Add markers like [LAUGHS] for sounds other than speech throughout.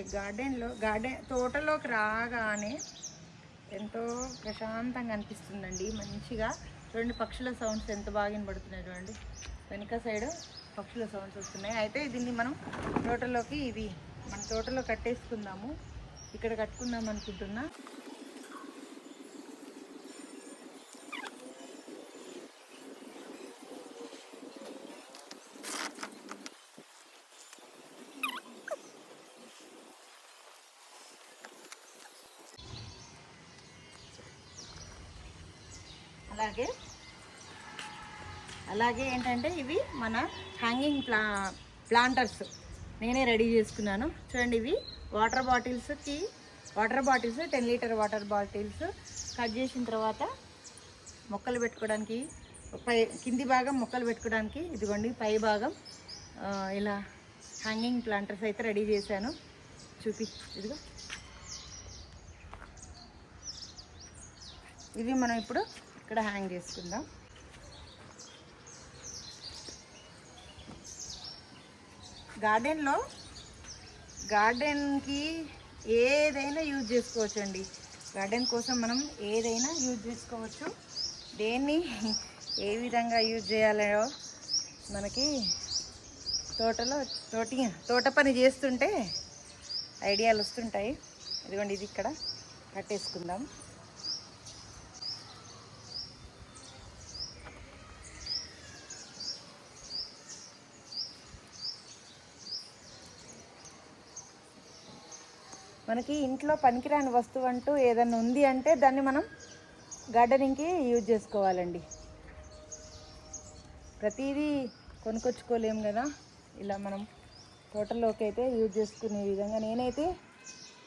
గార్డెన్లో గార్డెన్ తోటలోకి రాగానే ఎంతో ప్రశాంతంగా అనిపిస్తుందండి. మంచిగా రెండు పక్షుల సౌండ్స్ ఎంత బాగా వినబడుతున్నాయి చూడండి. వెనక సైడ్ పక్షుల సౌండ్స్ వస్తున్నాయి. అయితే దీన్ని మనం తోటలోకి ఇది మన తోటలో కట్టేసుకుందాము. ఇక్కడ కట్టుకుందాం అనుకుంటున్నా. అలాగే. అలాగే ఏంటంటే ఇవి మన హ్యాంగింగ్ ప్లా ప్లాంటర్స్ నేనే రెడీ చేసుకున్నాను. చూడండి ఇవి water బాటిల్స్కి water bottles ten litre water bottles cut చేసిన తర్వాత మొక్కలు పెట్టుకోవడానికి పై కింది భాగం మొక్కలు పెట్టుకోవడానికి ఇదిగోండి పై భాగం ఇలా హ్యాంగింగ్ ప్లాంటర్స్ అయితే రెడీ చేశాను. చూపి ఇదిగో. ఇవి మనం ఇప్పుడు ఇక్కడ హ్యాంగ్ చేసుకుందాం. గార్డెన్లో గార్డెన్కి ఏదైనా యూజ్ చేసుకోవచ్చు అండి గార్డెన్ కోసం మనం ఏదైనా యూజ్ చేసుకోవచ్చు. దేన్ని ఏ విధంగా యూజ్ చేయాలో మనకి తోటలో తోటి తోట పని చేస్తుంటే ఐడియాలు వస్తుంటాయి. ఇదిగోండి ఇది ఇక్కడ కట్టేసుకుందాం. మనకి ఇంట్లో పనికిరాని వస్తువు అంటూ ఏదైనా ఉంది అంటే దాన్ని మనం గార్డెనింగ్కి యూజ్ చేసుకోవాలండి. ప్రతిదీ కొనుక్కొచ్చుకోలేం కదా. ఇలా మనం తోటలోకి అయితే యూజ్ చేసుకునే విధంగా నేనైతే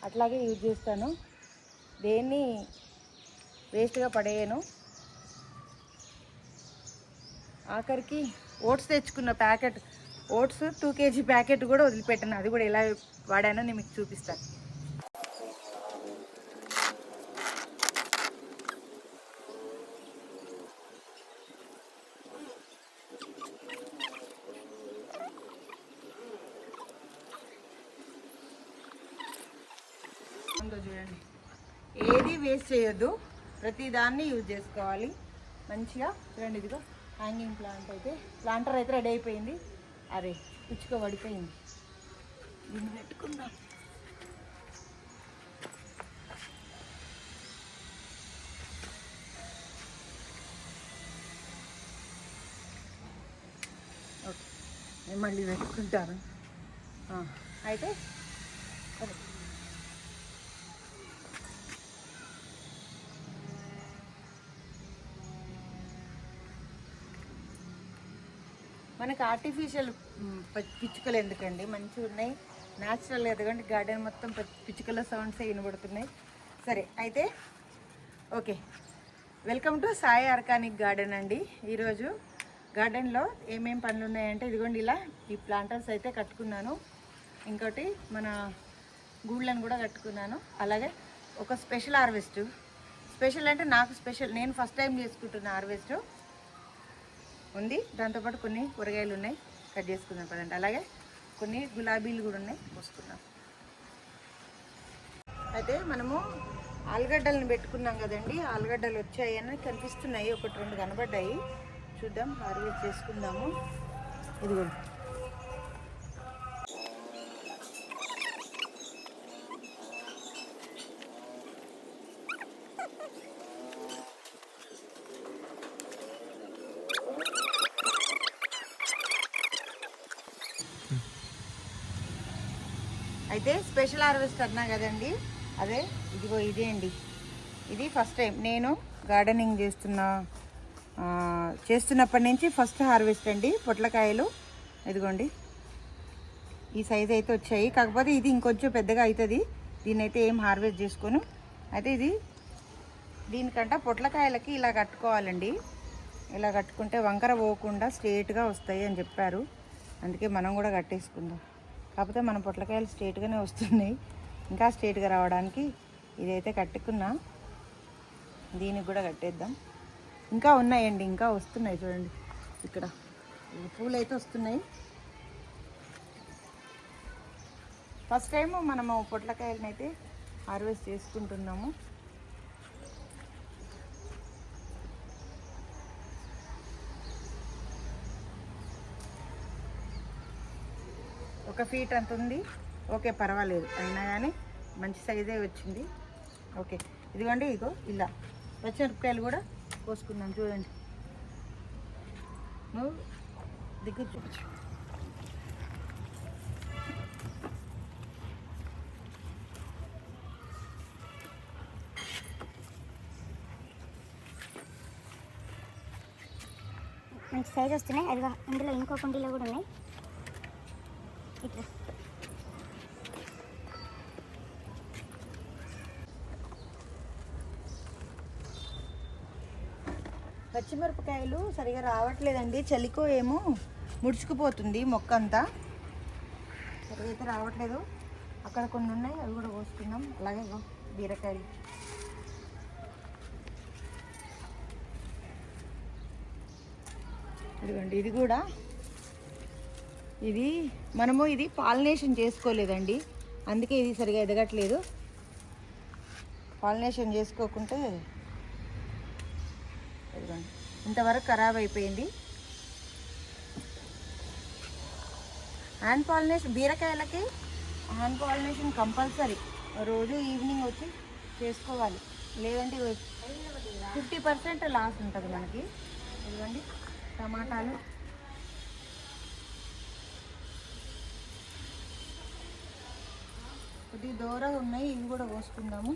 అట్లాగే యూజ్ చేస్తాను. దేన్ని వేస్ట్గా పడేయను. ఆఖరికి ఓట్స్ తెచ్చుకున్న packet oats two KG packet కూడా వదిలిపెట్టాను. అది కూడా ఎలా వాడానో నేను మీకు చూపిస్తాను ఉందో చూడండి ఏది వేస్ట్ చేయొద్దు. ప్రతిదాన్ని యూజ్ చేసుకోవాలి. మంచిగా చూడండి ఇదిగో హ్యాంగింగ్ ప్లాంట్ అయితే ప్లాంటర్ అయితే రెడీ అయిపోయింది. అరే పిచ్చుక పడిపోయింది. దీన్ని పెట్టుకుందాం. ఓకే నేను మళ్ళీ పెట్టుకుంటాను. అయితే సరే. మనకి ఆర్టిఫిషియల్ ప- పిచ్చుకలు ఎందుకండి? మంచిగా ఉన్నాయి. న్యాచురల్ ఎదగండి. గార్డెన్ మొత్తం పిచ్చుకల సౌండ్స్ వినబడుతున్నాయి. సరే అయితే okay. Welcome to Sai organic garden అండి. ఈరోజు గార్డెన్లో ఏమేమి పనులు ఉన్నాయంటే ఇదిగోండి ఇలా ఈ ప్లాంటర్స్ అయితే కట్టుకున్నాను. ఇంకోటి మన గూళ్ళను కూడా కట్టుకున్నాను. అలాగే ఒక స్పెషల్ హార్వెస్ట్ స్పెషల్ అంటే నాకు స్పెషల్ నేను ఫస్ట్ టైం చేసుకుంటున్న హార్వెస్ట్ ఉంది. దాంతోపాటు కొన్ని కూరగాయలు ఉన్నాయి. కట్ చేసుకుందాం పదండి. అలాగే కొన్ని గులాబీలు కూడా ఉన్నాయి. పోసుకుందాం. అయితే మనము ఆలుగడ్డలను పెట్టుకున్నాం కదండి. ఆలుగడ్డలు వచ్చాయని కనిపిస్తున్నాయి. ఒకటి రెండు కనబడ్డాయి. చూద్దాం. హార్వెస్ట్ చేసుకుందాము. ఇదిగోండి. అయితే స్పెషల్ హార్వెస్ట్ అన్నా కదండి? అదే ఇదిగో ఇదే అండి. ఇది ఫస్ట్ టైం. నేను గార్డెనింగ్ చేస్తున్న చేస్తున్నప్పటి నుంచి ఫస్ట్ హార్వెస్ట్ అండి పొట్లకాయలు. ఇదిగోండి. ఈ సైజ్ అయితే వచ్చాయి. కాకపోతే ఇది ఇంకొంచెం పెద్దగా అవుతుంది. దీన్ని అయితే ఏం హార్వెస్ట్ చేసుకోను. అయితే ఇది దీనికంట పొట్లకాయలకి ఇలా కట్టుకోవాలండి. ఇలా కట్టుకుంటే వంకర పోకుండా స్ట్రేట్గా వస్తాయి అని చెప్పారు. అందుకే మనం కూడా కట్టేసుకుందాం. కాకపోతే మన పొట్లకాయలు స్ట్రేట్గానే వస్తున్నాయి. ఇంకా స్ట్రేట్గా రావడానికి ఇదైతే కట్టుకున్నా. దీనికి కూడా కట్టేద్దాం. ఇంకా ఉన్నాయండి ఇంకా వస్తున్నాయి చూడండి. ఇక్కడ పూలు అయితే వస్తున్నాయి. ఫస్ట్ టైం మనము పొట్లకాయలనైతే అయితే హార్వెస్ట్ చేసుకుంటున్నాము. ఒక ఫీట్ అంత ఉంది. ఓకే పర్వాలేదు. అయినా కానీ మంచి సైజే వచ్చింది. ఓకే ఇదిగోండి ఇగో ఇలా. పచ్చిమిరపకాయలు కూడా కోసుకుందాం చూడండి. నువ్వు దగ్గర చూపించు. మంచి సైజ్ వస్తున్నాయి. అదిగో ఇందులో ఇంకో కుండీలో కూడా ఉన్నాయి. ఇట్లా పచ్చిమిరపకాయలు సరిగా రావట్లేదండి. చలికో ఏమో ముడుచుకుపోతుంది మొక్క అంతా సరిగా అయితే రావట్లేదు. అక్కడ కొన్ని ఉన్నాయి అవి కూడా కోసుకుందాం. అలాగే బీరకాయలు. ఇదిగోండి ఇది కూడా ఇది మనము ఇది పాలినేషన్ చేసుకోలేదండి. అందుకే ఇది సరిగా ఎదగట్లేదు. పాలినేషన్ చేసుకోకుంటే ఇదిగోండి ఇంతవరకు ఖరాబ్ అయిపోయింది. హ్యాండ్ పాలినేషన్ బీరకాయలకి హ్యాండ్ పాలినేషన్ కంపల్సరీ. రోజు ఈవినింగ్ వచ్చి చేసుకోవాలి. లేదంటే ఫిఫ్టీ పర్సెంట్ లాస్ ఉంటుంది మనకి. ఇదిగోండి టమాటాలు. కొద్ది దూరం ఉన్నాయి ఇవి కూడా కోసుకుందాము.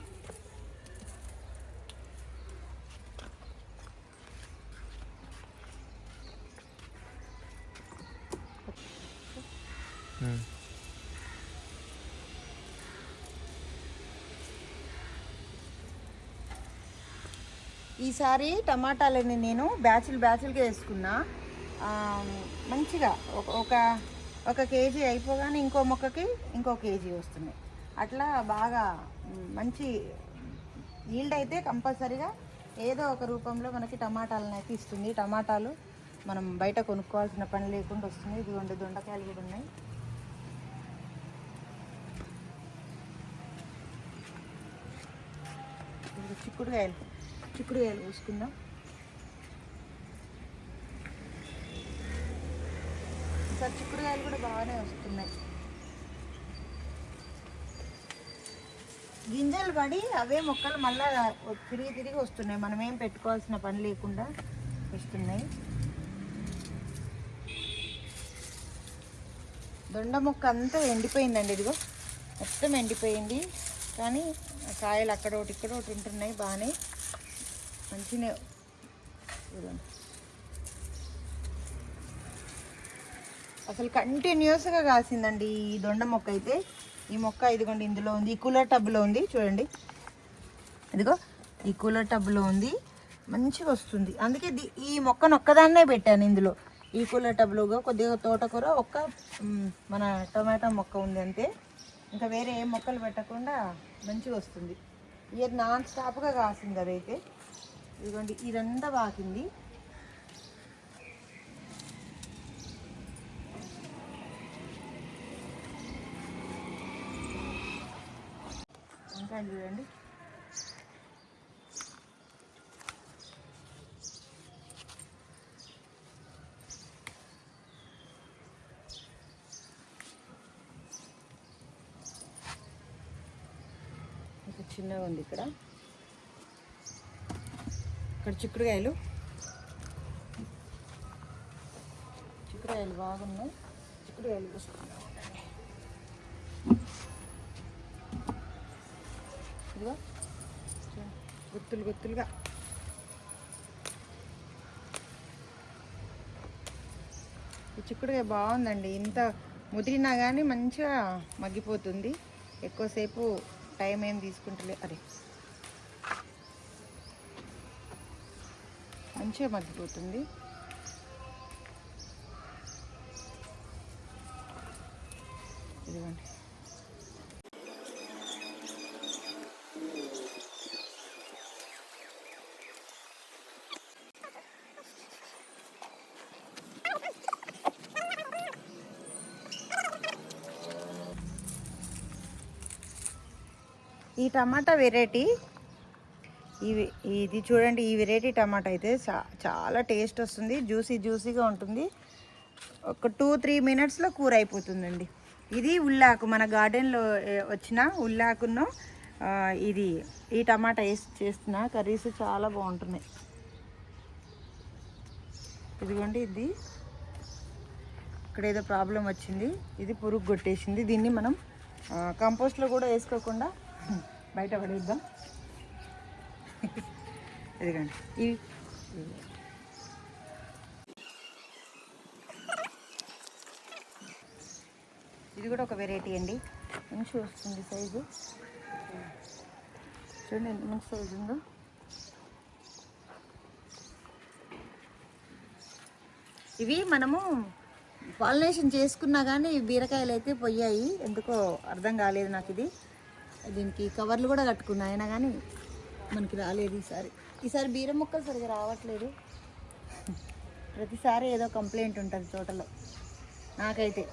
ఈసారి టమాటాలని నేను బ్యాచులు బ్యాచులుగా వేసుకున్నా. మంచిగా ఒక- ఒక ఒక కేజీ అయిపోగానే ఇంకో మొక్కకి ఇంకో కేజీ వస్తున్నాయి అట్లా బాగా మంచి ఈల్డ్ అయితే కంపల్సరీగా ఏదో ఒక రూపంలో మనకి టమాటాలను అయితే ఇస్తుంది. టమాటాలు మనం బయట కొనుక్కోవాల్సిన పని లేకుండా వస్తుంది. ఇదిగోండి దొండకాయలు కూడా ఉన్నాయి. చిక్కుడుకాయలు చిక్కుడుకాయలు పోసుకుందాం సార్ చిక్కుడుకాయలు కూడా బాగానే వస్తున్నాయి. గింజలు పడి అవే మొక్కలు మళ్ళా తిరిగి తిరిగి వస్తున్నాయి. మనం ఏం పెట్టుకోవాల్సిన పని లేకుండా వస్తున్నాయి. దొండ మొక్క అంతా ఎండిపోయిందండి ఇదిగో. మొత్తం ఎండిపోయింది. కానీ కాయలు అక్కడ ఒకటి ఇక్కడ ఒకటి ఉంటున్నాయి బాగానే. మంచిగా అసలు కంటిన్యూస్గా కాసిందండి ఈ దొండ మొక్క అయితే. ఈ మొక్క ఇదిగోండి ఇందులో ఉంది. ఈ కూలర్ టబ్లో ఉంది చూడండి. ఇదిగో ఈ కూలర్ టబ్లో ఉంది. మంచిగా వస్తుంది. అందుకే ఈ మొక్కను ఒక్కదాన్నే పెట్టాను ఇందులో. ఈ కూలర్ టబ్లోగా కొద్దిగా తోటకూర ఒక్క మన టొమాటో మొక్క ఉంది అంతే. ఇంకా వేరే ఏ మొక్కలు పెట్టకుండా మంచిగా వస్తుంది. ఇది నాన్ స్టాప్గా కాసింది అదైతే. ఇదిగోండి ఇదంతా వాకింది. వంకాయలు చూడండి. చిన్నగా ఉంది ఇక్కడ. ఇక్కడ చిక్కుడుకాయలు. చిక్కుడుకాయలు బాగున్నాయి. చిక్కుడుకాయలు చూసుకుందాం ఇదిగో. గుత్తులు గుత్తులుగా. ఈ చిక్కుడుకాయ బాగుందండి. ఇంత ముదిరినా కానీ మంచిగా మగ్గిపోతుంది. ఎక్కువసేపు టైం ఏం తీసుకుంటలే. అరే మంచిగా మగ్గిపోతుంది. ఇదిగోండి. ఈ టమాటా వెరైటీ. ఇవి ఇది చూడండి ఈ వెరైటీ టమాటా అయితే చా చాలా టేస్ట్ వస్తుంది జ్యూసీ జ్యూసీగా ఉంటుంది. ఒక టూ త్రీ మినిట్స్లో కూర అయిపోతుందండి. ఇది ఉల్లాకు మన గార్డెన్లో వచ్చిన ఉల్లాకును ఇది ఈ టమాటా వేసి చేస్తున్న కర్రీస్ చాలా బాగుంటున్నాయి. ఇదిగోండి ఇది. ఇక్కడ ఏదో ప్రాబ్లం వచ్చింది. ఇది పురుగు కొట్టేసింది. దీన్ని మనం కంపోస్ట్లో కూడా వేసుకోకుండా బయట పడేద్దాం. ఇదిగోండి. ఇవి. ఇది కూడా ఒక వెరైటీ అండి. మంచి వస్తుంది సైజు చూడండి ఎంత మంచి సైజు ఉందో. ఇవి మనము పాలినేషన్ చేసుకున్నా కానీ బీరకాయలు అయితే పోయాయి. ఎందుకో అర్థం కాలేదు నాకు ఇది. దీనికి కవర్లు కూడా కట్టుకున్నా అయినా కానీ మనకి రాలేదు ఈసారి. ఈసారి బీర మొక్కలు సరిగా రావట్లేదు. ప్రతిసారి ఏదో కంప్లైంట్ ఉంటుంది తోటలో. నాకైతే.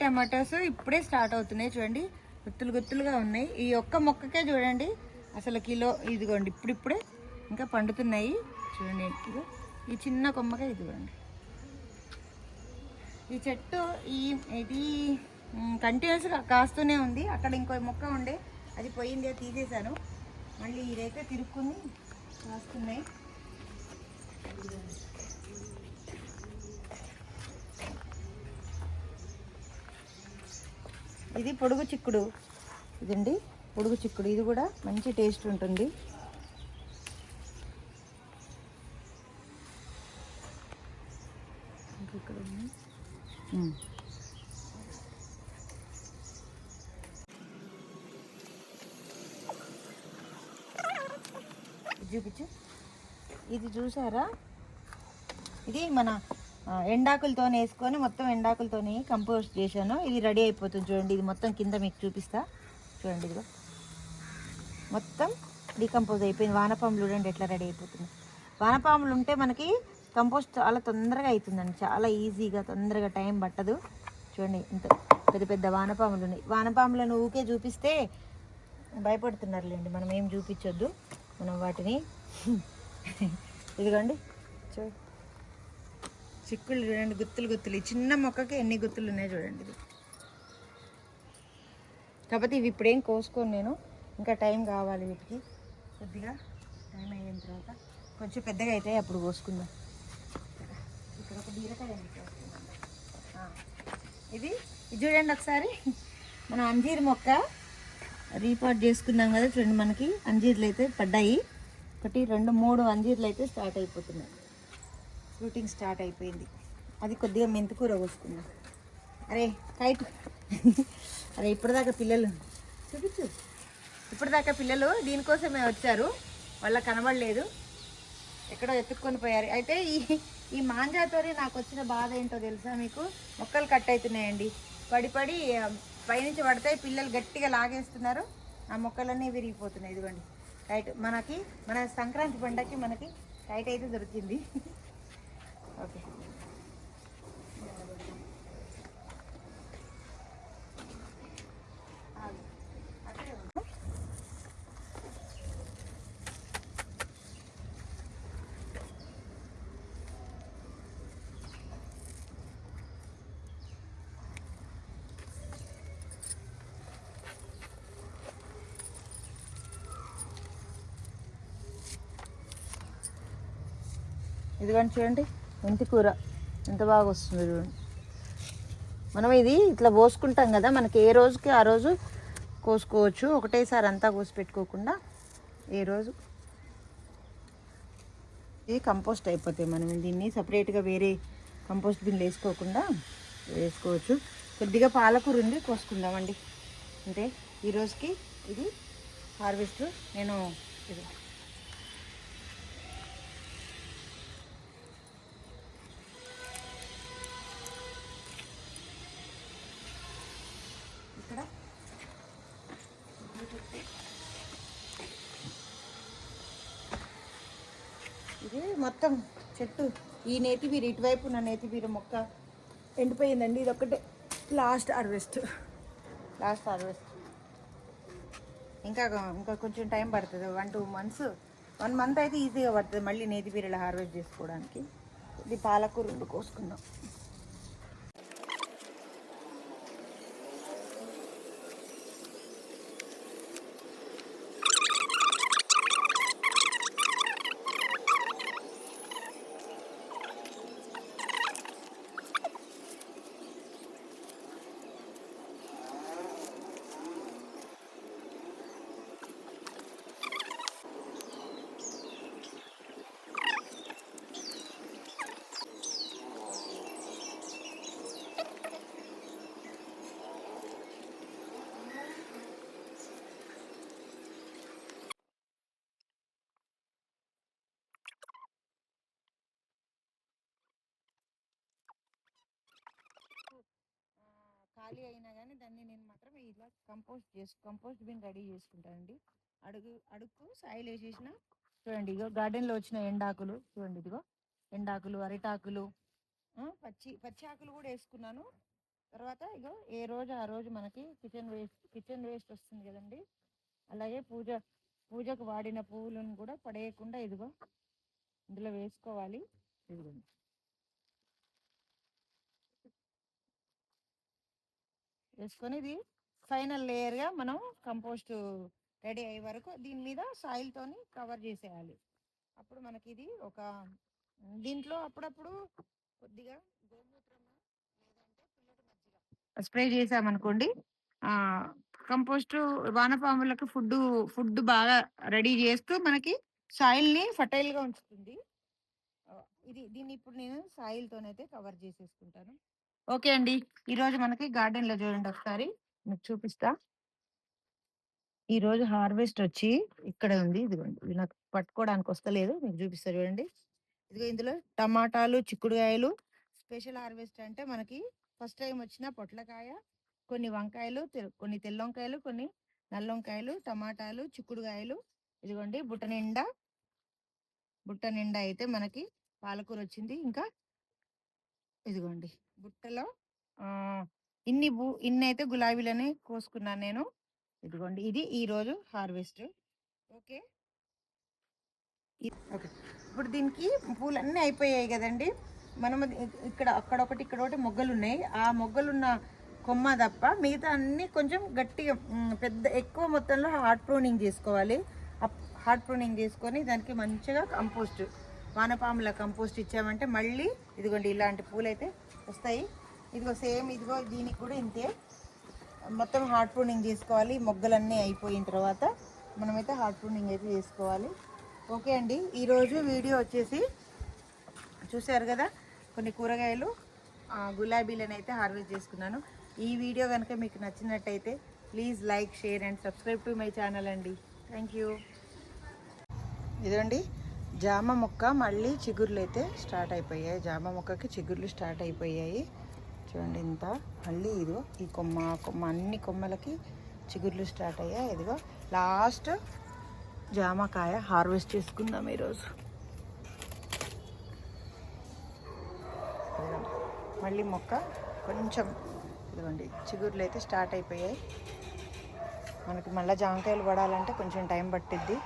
టమాటోస్ ఇప్పుడే స్టార్ట్ అవుతున్నాయి చూడండి. గుత్తులు గుత్తులుగా ఉన్నాయి. ఈ ఒక్క మొక్కకే చూడండి. అసలు కిలో ఇదిగోండి ఇప్పుడిప్పుడే ఇంకా పండుతున్నాయి. చూడండి ఈ చిన్న కొమ్మకే ఇదిగోండి. ఈ చెట్టు ఈ ఇది కంటిన్యూస్గా కాస్తూనే ఉంది. అక్కడ ఇంకో మొక్క ఉండే అది పోయింది అది తీసేశాను. మళ్ళీ ఇదైతే తిరుక్కుని కాస్తున్నాయి. ఇది పొడుగు చిక్కుడు. ఇదండి పొడుగు చిక్కుడు. ఇది కూడా మంచి టేస్ట్ ఉంటుంది. ఇక్కడ ఉంది. చూపించు. ఇది చూసారా? ఇది మన ఎండాకులతో వేసుకొని మొత్తం ఎండాకులతో కంపోస్ట్ చేశాను. ఇది రెడీ అయిపోతుంది చూడండి. ఇది మొత్తం కింద మీకు చూపిస్తా. చూడండి ఇదిగో. మొత్తం డికంపోజ్ అయిపోయింది. వానపాములు చూడండి ఎట్లా రెడీ అయిపోతుంది వానపాములు ఉంటే మనకి కంపోస్ట్ చాలా తొందరగా అవుతుందండి చాలా ఈజీగా తొందరగా టైం పట్టదు. చూడండి ఇంత పెద్ద పెద్ద వానపాములు ఉన్నాయి. వానపాములను ఊకే చూపిస్తే భయపడుతున్నారులేండి. మనం ఏం చూపించొద్దు. మనం వాటిని [LAUGHS] ఇదిగోండి చూ చిక్కులు చూడండి గుత్తులు గుత్తులు. చిన్న మొక్కకి ఎన్ని గుత్తులు ఉన్నాయి చూడండి ఇది. కాకపోతే ఇవి ఇప్పుడేం కోసుకోను నేను. ఇంకా టైం కావాలి వీటికి. కొద్దిగా టైం అయిన తర్వాత కొంచెం పెద్దగా అయితే అప్పుడు కోసుకుందాం. ఇక్కడ ఒక బీరకాయ ఇది ఇది చూడండి ఒకసారి. మన అంజీర్ మొక్క రీపాట్ చేసుకున్నాం కదా చూడండి మనకి. అంజీర్లు అయితే పడ్డాయి. ఒకటి రెండు మూడు అంజీర్లు అయితే స్టార్ట్ అయిపోతున్నాయి. ఫ్రూటింగ్ స్టార్ట్ అయిపోయింది. అది కొద్దిగా మెంతుకూర పోసుకున్నాం అరే కైట్ అరే ఇప్పటిదాకా పిల్లలు చూపించు. ఇప్పటిదాకా పిల్లలు దీనికోసమే వచ్చారు. వాళ్ళ కనబడలేదు. ఎక్కడో ఎత్తుక్కొని పోయారు. అయితే ఈ ఈ మాంజాతోని నాకు వచ్చిన బాధ ఏంటో తెలుసా మీకు? మొక్కలు కట్ అవుతున్నాయండి. పడి పడి పైనుంచి పడితే పిల్లలు గట్టిగా లాగేస్తున్నారు. ఆ మొక్కలన్నీ విరిగిపోతున్నాయి. ఇదిగోండి. కైట్ మనకి మన సంక్రాంతి పండగకి మనకి కైట్ అయితే దొరికింది. [LAUGHS] ఓకే. ఇదిగోండి చూడండి మెంతి కూర. ఎంత బాగా వస్తుంది చూడండి. మనం ఇది ఇట్లా పోసుకుంటాం కదా మనకి ఏ రోజుకి ఆ రోజు కోసుకోవచ్చు. ఒకటేసారి అంతా కోసి పెట్టుకోకుండా ఏ రోజు ఇది కంపోస్ట్ అయిపోతాయి మనం దీన్ని సపరేట్గా వేరే కంపోస్ట్ బిన్ వేసుకోకుండా వేసుకోవచ్చు. కొద్దిగా పాలకూర ఉంది కోసుకుందామండి. అంటే ఈ రోజుకి ఇది హార్వెస్ట్. నేను ఇది ఇది మొత్తం చెట్టు. ఈ నేతిబీర ఇటువైపు నా నేతిబీర మొక్క ఎండిపోయిందండి. ఇది ఒకటే లాస్ట్ హార్వెస్ట్. Last harvest. ఇంకా ఇంకా కొంచెం టైం పడుతుంది. One two months one month అయితే ఈజీగా పడుతుంది మళ్ళీ నేతి హార్వెస్ట్ చేసుకోవడానికి. ఇది పాలకూర రెండు కోసుకుందాం. ఖాళీ అయినా కానీ దాన్ని నేను మాత్రం ఇలా కంపోస్ట్ చేసు కంపోస్ట్ బిన్ రెడీ చేసుకుంటానండి. అడుగు అడుగు సాయిల్ వేసేసిన. చూడండి ఇగో గార్డెన్లో వచ్చిన ఎండాకులు. చూడండి ఇదిగో ఎండాకులు అరిటాకులు. పచ్చి పచ్చి ఆకులు కూడా వేసుకున్నాను. తర్వాత ఇగో ఏ రోజు ఆ రోజు మనకి కిచెన్ వేస్ట్ కిచెన్ వేస్ట్ వస్తుంది కదండి. అలాగే పూజ పూజకు వాడిన పువ్వులను కూడా పడేయకుండా ఇదిగో ఇందులో వేసుకోవాలి. ఇదిగోండి. వేసుకొని ఇది ఫైనల్ లేయర్గా మనం కంపోస్ట్ రెడీ అయ్యే వరకు దీని మీద సాయిల్తోని కవర్ చేసేయాలి. అప్పుడు మనకి ఇది ఒక దీంట్లో అప్పుడప్పుడు కొద్దిగా గోమూత్రము లేదంటే పుల్లటి మజ్జిగ స్ప్రే చేసామనుకోండి కంపోస్ట్ వానపాములకు ఫుడ్ ఫుడ్ బాగా రెడీ చేస్తూ మనకి సాయిల్ని ఫర్టైల్గా ఉంచుతుంది. ఇది దీన్ని ఇప్పుడు నేను సాయిల్తోనైతే కవర్ చేసేసుకుంటాను. ఓకే అండి. ఈరోజు మనకి గార్డెన్లో చూడండి ఒకసారి. మీకు చూపిస్తా. ఈ రోజు హార్వెస్ట్ వచ్చి ఇక్కడ ఉంది. ఇదిగోండి. ఇది నాకు పట్టుకోవడానికి వస్తలేదు. మీకు చూపిస్తా చూడండి. ఇదిగో ఇందులో టమాటాలు చిక్కుడుకాయలు స్పెషల్ హార్వెస్ట్ అంటే మనకి ఫస్ట్ టైం వచ్చిన పొట్లకాయ కొన్ని వంకాయలు కొన్ని తెల్ల వంకాయలు కొన్ని నల్ల వంకాయలు టమాటాలు చిక్కుడుకాయలు. ఇదిగోండి. బుట్ట నిండా బుట్ట నిండా అయితే మనకి పాలకూర వచ్చింది. ఇంకా ఇదిగోండి. బుట్టలో. ఇన్ని బూ ఇన్ని అయితే గులాబీలని కోసుకున్నాను నేను. ఇదిగోండి ఇది ఈ రోజు హార్వెస్ట్. ఓకే. ఓకే. ఇప్పుడు దీనికి పూలన్నీ అయిపోయాయి కదండి. మనం ఇక్కడ అక్కడ ఒకటి ఇక్కడ ఒకటి మొగ్గలు ఉన్నాయి ఆ మొగ్గలున్న కొమ్మ తప్ప మిగతా అన్ని కొంచెం గట్టిగా పెద్ద ఎక్కువ మొత్తంలో హార్ట్ ప్రూనింగ్ చేసుకోవాలి. హార్ట్ ప్రూనింగ్ చేసుకొని దానికి మంచిగా కంపోస్ట్. వానపాముల కంపోస్ట్ ఇచ్చామంటే మళ్ళీ ఇదిగోండి ఇలాంటి పూలు అయితే వస్తాయి. ఇదిగో సేమ్ ఇదిగో దీనికి కూడా ఇంతే. మొత్తం హార్ట్ ప్రూనింగ్ చేసుకోవాలి. మొగ్గలన్నీ అయిపోయిన తర్వాత మనమైతే హార్ట్ ప్రూనింగ్ అయితే చేసుకోవాలి. ఓకే అండి ఈరోజు వీడియో వచ్చేసి చూశారు కదా కొన్ని కూరగాయలు గులాబీలను అయితే హార్వెస్ట్ చేసుకున్నాను. ఈ వీడియో కనుక మీకు నచ్చినట్టయితే please like share and subscribe to my channel అండి. Thank you. ఇదండి జామ మొక్క మళ్ళీ చిగుర్లు అయితే స్టార్ట్ అయిపోయాయి. జామ మొక్కకి చిగుర్లు స్టార్ట్ అయిపోయాయి. చూడండి ఇంత. మళ్ళీ ఇదిగో ఈ కొమ్మ కొమ్మ అన్ని కొమ్మలకి చిగుర్లు స్టార్ట్ అయ్యాయి. ఇదిగో లాస్ట్ జామకాయ హార్వెస్ట్ చేసుకుందాం ఈరోజు. మళ్ళీ మొక్క కొంచెం ఇదిగోండి చిగుర్లు అయితే స్టార్ట్ అయిపోయాయి. మనకి మళ్ళీ జామకాయలు పడాలంటే కొంచెం టైం పట్టిద్ది.